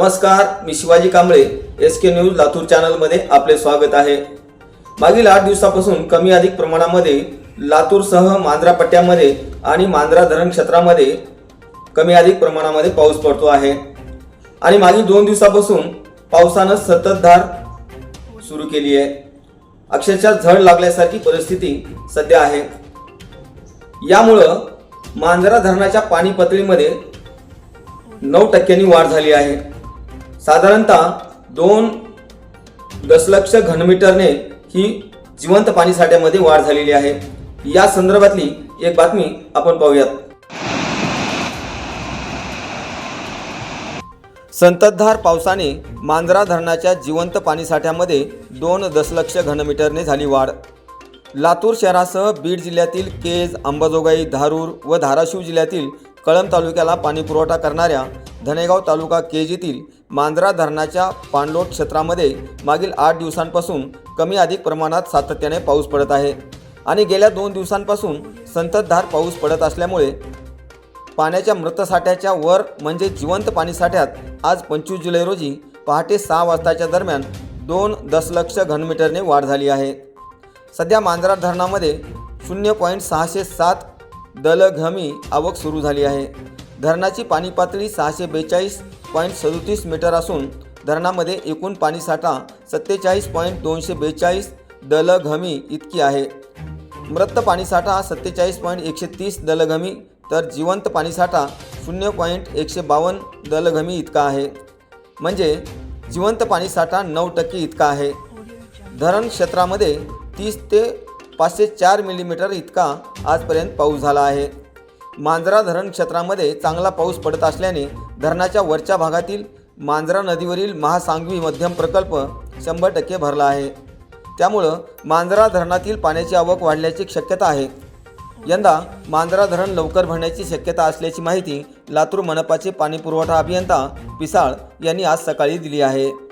नमस्कार मी Shivaji Kamble S K news Latur चॅनलमध्ये आपले स्वागत आहे. मागील आठ दिवसापासून कमी अधिक प्रमाणामध्ये लातूरसह मांजरा पट्ट्यामध्ये आणि मांजरा धरण क्षेत्रामध्ये कमी अधिक प्रमाणामध्ये पाऊस पडतो आहे. आणि मागील दोन दिवसापासून पावसानं सततधार सुरू केली आहे. अक्षरशः झड लागल्यासारखी परिस्थिती सध्या आहे. यामुळं मांजरा धरणाच्या पाणी पातळीमध्ये नऊ टक्क्यांनी वाढ झाली आहे. साधारणतः दोन दशलक्ष घनमीटरने ही जिवंत पाणी साठ्यामध्ये वाढ झालेली आहे. या संदर्भातली एक बातमी आपण पाहूयात. संततधार पावसाने मांजरा धरणाच्या जिवंत पाणीसाठ्यामध्ये दोन दशलक्ष घनमीटरने झाली वाढ. लातूर शहरासह बीड जिल्ह्यातील केज अंबाजोगाई धारूर व धाराशिव जिल्ह्यातील कळंब तालुक्याला पाणीपुरवठा करणाऱ्या धनेगाव तालुका केजीतील मांजरा धरणाच्या पाणलोट क्षेत्रामध्ये मागील आठ दिवसांपासून कमी अधिक प्रमाणात सातत्याने पाऊस पडत आहे. आणि गेल्या दोन दिवसांपासून संततधार पाऊस पडत असल्यामुळे पाण्याच्या मृतसाठ्याच्या वर म्हणजे जिवंत पाणीसाठ्यात आज पंचवीस जुलै रोजी पहाटे सहा वाजताच्या दरम्यान दोन दशलक्ष घनमीटरने वाढ झाली आहे. सध्या मांजरा धरणामध्ये शून्य पॉईंट सहाशे सात दलघमी आवक सुरू झाली आहे. धरणाची पाणी पातळी सहाशे बेचाळीस पॉईंट सदोतीस मीटर असून धरणामध्ये एकूण पाणीसाठा सत्तेचाळीस पॉईंट दोनशे बेचाळीस दलघमी इतकी आहे. मृत पाणीसाठा सत्तेचाळीस पॉईंट एकशे तीस दलघमी तर जिवंत पाणीसाठा शून्य पॉईंट एकशे बावन्न दलघमी इतका आहे. म्हणजे जिवंत पाणीसाठा नऊ टक्के इतका आहे. धरण क्षेत्रामध्ये तीस ते पाचशे चार मिलीमीटर इतका आजपर्यंत पाऊस झाला आहे. मांजरा धरण क्षेत्रामध्ये चांगला पाऊस पडत असल्याने धरणाच्या वरच्या भागातील मांजरा नदीवरील महासांगवी मध्यम प्रकल्प शंभर टक्के भरला आहे. त्यामुळं मांजरा धरणातील पाण्याची आवक वाढण्याची शक्यता आहे. यंदा मांजरा धरण लवकर भरण्याची शक्यता असल्याची माहिती लातूर मनपाचे पाणीपुरवठा अभियंता पिसाळ यांनी आज सकाळी दिली आहे.